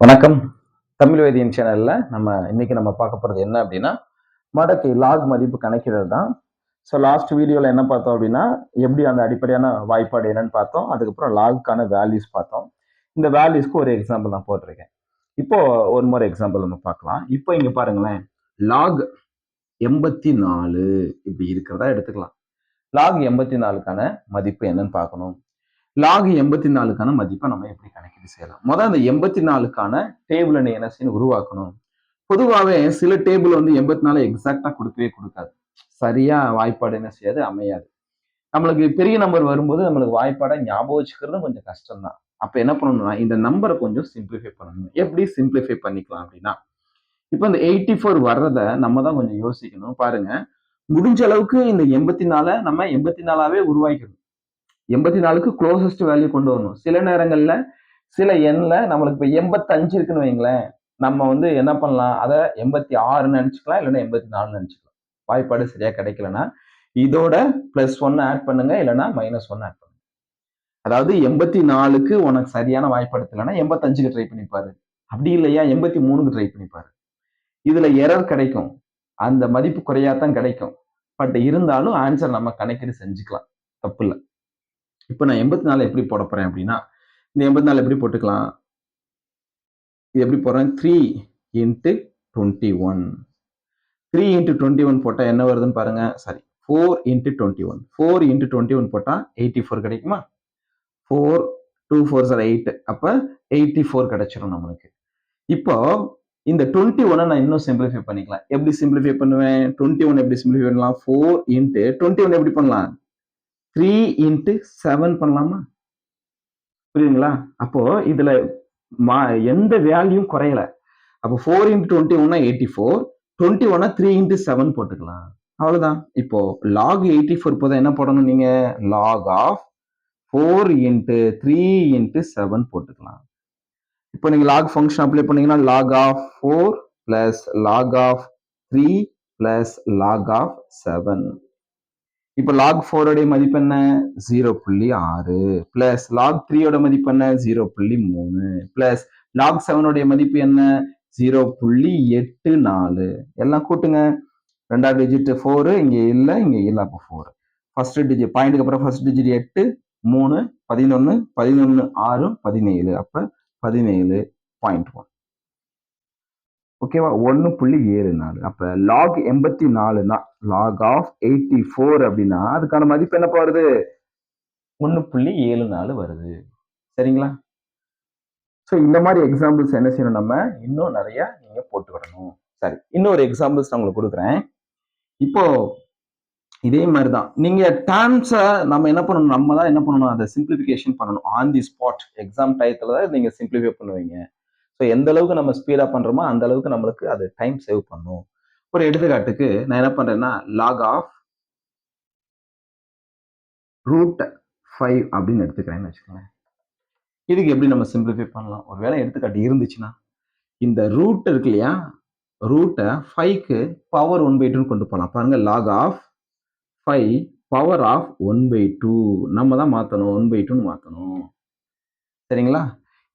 வணக்கம். தமிழ் வேதியன் சேனல்ல நம்ம இன்னைக்கு நம்ம பார்க்க போறது என்ன அப்படின்னா மடக்கை லாக் மதிப்பு கணக்கிடுறது தான். ஸோ லாஸ்ட் வீடியோவில் என்ன பார்த்தோம் அப்படின்னா எப்படி அந்த அடிப்படையான வாய்ப்பாடு என்னன்னு பார்த்தோம். அதுக்கப்புறம் லாகுக்கான வேல்யூஸ் பார்த்தோம். இந்த வேல்யூஸ்க்கு ஒரு எக்ஸாம்பிள் நான் போட்டிருக்கேன். இப்போ ஒரு முறை எக்ஸாம்பிள் நம்ம பார்க்கலாம். இப்போ இங்கே பாருங்களேன். லாக் எண்பத்தி நாலு இப்படி இருக்கிறதா எடுத்துக்கலாம். லாக் எண்பத்தி நாலுக்கான மதிப்பு என்னன்னு பார்க்கணும். லாக் எண்பத்தி நாலுக்கான மதிப்பை நம்ம எப்படி கணக்கீடு செய்யலாம்? முதல் அந்த எண்பத்தி நாலுக்கான டேபிள் நீ என்ன செய்யணும்? உருவாக்கணும். பொதுவாகவே சில டேபிள் வந்து எண்பத்தி நாலு எக்ஸாக்டா கொடுக்கவே கொடுக்காது. சரியா வாய்ப்பாடு என்ன செய்யாது? அமையாது. நம்மளுக்கு பெரிய நம்பர் வரும்போது நம்மளுக்கு வாய்ப்பாடை ஞாபகம் வச்சுக்கிறது கொஞ்சம் கஷ்டம் தான் அப்ப என்ன பண்ணணும்னா இந்த நம்பரை கொஞ்சம் சிம்பிளிஃபை பண்ணணும். எப்படி சிம்பிளிஃபை பண்ணிக்கலாம் அப்படின்னா இப்போ இந்த எயிட்டி ஃபோர் வர்றத நம்ம தான் கொஞ்சம் யோசிக்கணும். பாருங்க முடிஞ்ச அளவுக்கு இந்த எண்பத்தி நாலை நம்ம எண்பத்தி நாலாவே உருவாக்கணும் எண்பத்தி நாலுக்கு க்ளோசஸ்ட் வேல்யூ கொண்டு வரணும். சில நேரங்களில் சில எண்ணில் நம்மளுக்கு இப்போ எண்பத்தஞ்சு இருக்குன்னு வைங்களேன் நம்ம வந்து என்ன பண்ணலாம்? அதை எண்பத்தி ஆறுன்னு நினச்சிக்கலாம் இல்லைன்னா எண்பத்தி நாலுன்னு நினச்சிக்கலாம். வாய்ப்பாடு சரியாக கிடைக்கலன்னா இதோட ப்ளஸ் ஒன்னு ஆட் பண்ணுங்க இல்லைன்னா மைனஸ் ஒன் ஆட் பண்ணுங்க. அதாவது எண்பத்தி நாலுக்கு உனக்கு சரியான வாய்ப்பாடு இல்லைன்னா எண்பத்தஞ்சுக்கு ட்ரை பண்ணிப்பாரு அப்படி இல்லையா? எண்பத்தி மூணுக்கு ட்ரை பண்ணிப்பாரு இதில் எரர் கிடைக்கும். அந்த மதிப்பு குறையாதான் கிடைக்கும். பட் இருந்தாலும் ஆன்சர் நம்ம கணக்கீடு செஞ்சுக்கலாம். தப்பு இல்லை. இப்போ நான் எண்பத்தி நாலு எப்படி போட போறேன் அப்படின்னா இந்த எண்பத்தி நாலு எப்படி போட்டுக்கலாம்? இது எப்படி போடுறேன்? Three into twenty one three into twenty one போட்டால் என்ன வருதுன்னு பாருங்க. Sorry four into twenty one four into twenty one போட்டால் எயிட்டி ஃபோர் கிடைக்குமா? Four two four sir eight அப்போ எயிட்டி ஃபோர் கிடைச்சிடும் நம்மளுக்கு. இப்போ இந்த டுவெண்ட்டி ஒனை நான் இன்னும் சிம்பிளிஃபை பண்ணிக்கலாம். எப்படி சிம்பிளிஃபை பண்ணுவேன்? டுவெண்ட்டி ஒன் எப்படி சிம்பிளிஃபை பண்ணலாம்? ஃபோர் இன்ட்டு டுவெண்ட்டி ஒன் எப்படி பண்ணலாம்? த்ரீ இன்ட்டு செவன் பண்ணலாமா? புரியுதுங்களா? அப்போ இதுல மா எந்த வேல்யூம் குறையல. அப்போ ஃபோர் இன்ட்டு டுவெண்ட்டி ஒன்னா எயிட்டி ஃபோர் டுவெண்ட்டி ஒன்னா த்ரீ இன்ட்டு செவன் போட்டுக்கலாம். அவ்வளோதான் இப்போ லாக் எயிட்டி ஃபோர் போதும் என்ன போடணும் நீங்க? Log of four into three into seven போட்டுக்கலாம். இப்போ நீங்க லாக் ஃபங்க்ஷன் அப்ளை பண்ணீங்கன்னா log of four plus log of three plus log of seven இப்போ லாக் ஃபோரோடைய மதிப்பு என்ன? ஜீரோ புள்ளி ஆறு. பிளஸ் லாக் த்ரீயோட மதிப்பு என்ன? ஜீரோ புள்ளி மூணு. பிளஸ் லாக் செவனுடைய மதிப்பு என்ன? ஜீரோ புள்ளி எட்டு நாலு. எல்லாம் கூட்டுங்க. ரெண்டாவது டிஜிட் ஃபோரு இங்கே இல்லை இங்கே இல்லை அப்போ ஃபோர் ஃபர்ஸ்ட் டிஜிட் பாயிண்ட்டுக்கு அப்புறம் ஃபர்ஸ்ட் டிஜிட் எட்டு மூணு பதினொன்று பதினொன்று ஆறு பதினேழு. அப்போ பதினேழு பாயிண்ட் ஒன் ஓகேவா ஒன்று புள்ளி ஏழு நாலு. அப்போ லாக் எண்பத்தி நாலுனா லாக் ஆஃப் எயிட்டி ஃபோர் அப்படின்னா அதுக்கான மதிப்பு என்ன வருது? ஒன்று புள்ளி ஏழு நாலு வருது. சரிங்களா? ஸோ இந்த மாதிரி எக்ஸாம்பிள்ஸ் என்ன செய்யணும் நம்ம? இன்னும் நிறைய நீங்க போட்டுக்கிடணும். சரி. இன்னொரு எக்ஸாம்பிள்ஸ் நான் உங்களுக்கு கொடுக்குறேன். இப்போ இதே மாதிரி தான் நீங்க டேர்ம்ஸை நம்ம என்ன பண்ணணும்? நம்ம தான் என்ன பண்ணணும்? அதை சிம்பிளிஃபிகேஷன் பண்ணணும். ஆன் தி ஸ்பாட் எக்ஸாம் டயத்தில் தான் நீங்க சிம்பிளிஃபை பண்ணுவீங்க. ஸோ எந்த அளவுக்கு நம்ம ஸ்பீடாக பண்ணுறோமோ அந்த அளவுக்கு நம்மளுக்கு அது டைம் சேவ் பண்ணும். ஒரு எடுத்துக்காட்டுக்கு நான் என்ன பண்ணுறேன்னா லாக் ஆஃப் ரூட் ஃபைவ் அப்படின்னு எடுத்துக்கிறேன்னு வச்சுக்கோங்களேன். இதுக்கு எப்படி நம்ம சிம்பிளிஃபை பண்ணலாம்? ஒரு வேளை எடுத்துக்காட்டு இருந்துச்சுன்னா இந்த ரூட் இருக்கு இல்லையா? ரூட்டை ஃபைவ்க்கு பவர் ஒன் பை டூன்னு கொண்டு போகலாம் பாருங்கள் log of five power of one by two நம்ம தான் மாற்றணும் ஒன் பை டூன்னு மாற்றணும் சரிங்களா?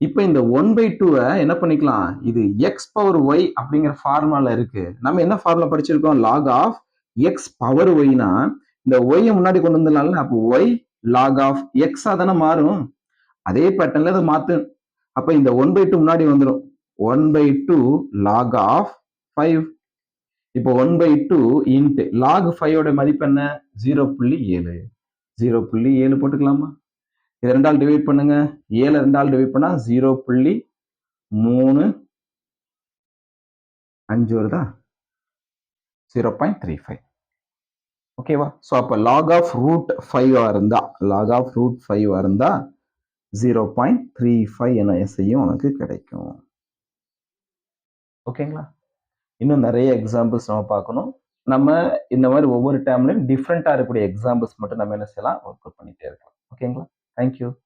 இப்போ இந்த ஒன் பை டூவை என்ன பண்ணிக்கலாம்? இது எக்ஸ் பவர் ஒய் அப்படிங்கிற ஃபார்முலா இருக்கு. நம்ம என்ன ஃபார்முலா படிச்சிருக்கோம்? லாக் ஆஃப் எக்ஸ் பவர் ஒய்னா இந்த ஒய்யை முன்னாடி கொண்டு வந்தனால அப்போ ஒய் லாக் ஆஃப் எக்ஸாக தானே மாறும். அதே பேட்டர்ன்ல அதை மாத்து. அப்போ இந்த ஒன் பை டூ முன்னாடி வந்துடும் one by two log of five இப்போ one by two into log ஃபைவோட மதிப்பு என்ன? ஜீரோ புள்ளி ஏழு. ஜீரோ புள்ளி ஏழு போட்டுக்கலாமா? இது ரெண்டால் டிவைட் பண்ணுங்க. ஏழு ரெண்டால் டிவைட் பண்ணால் ஜீரோ புள்ளி மூணு அஞ்சு வருதா? ஜீரோ பாயிண்ட் த்ரீ ஃபைவ் ஓகேவா ஸோ அப்போ லாக் ஆஃப் ரூட் ஃபைவா இருந்தா லாக் ஆஃப் ரூட் ஃபைவா இருந்தா ஜீரோ பாயிண்ட் த்ரீ ஃபைவ் என எஸ்ஐயும் உனக்கு கிடைக்கும். ஓகேங்களா இன்னும் நிறைய எக்ஸாம்பிள்ஸ் நம்ம பார்க்கணும். நம்ம இந்த மாதிரி ஒவ்வொரு டைம்லையும் டிஃப்ரெண்ட்டாக இருக்கக்கூடிய எக்ஸாம்பிள்ஸ் மட்டும் நம்ம என்ன செய்யலாம்? ஒர்க் அவுட் பண்ணிகிட்டே இருக்கலாம். ஓகேங்களா Thank you.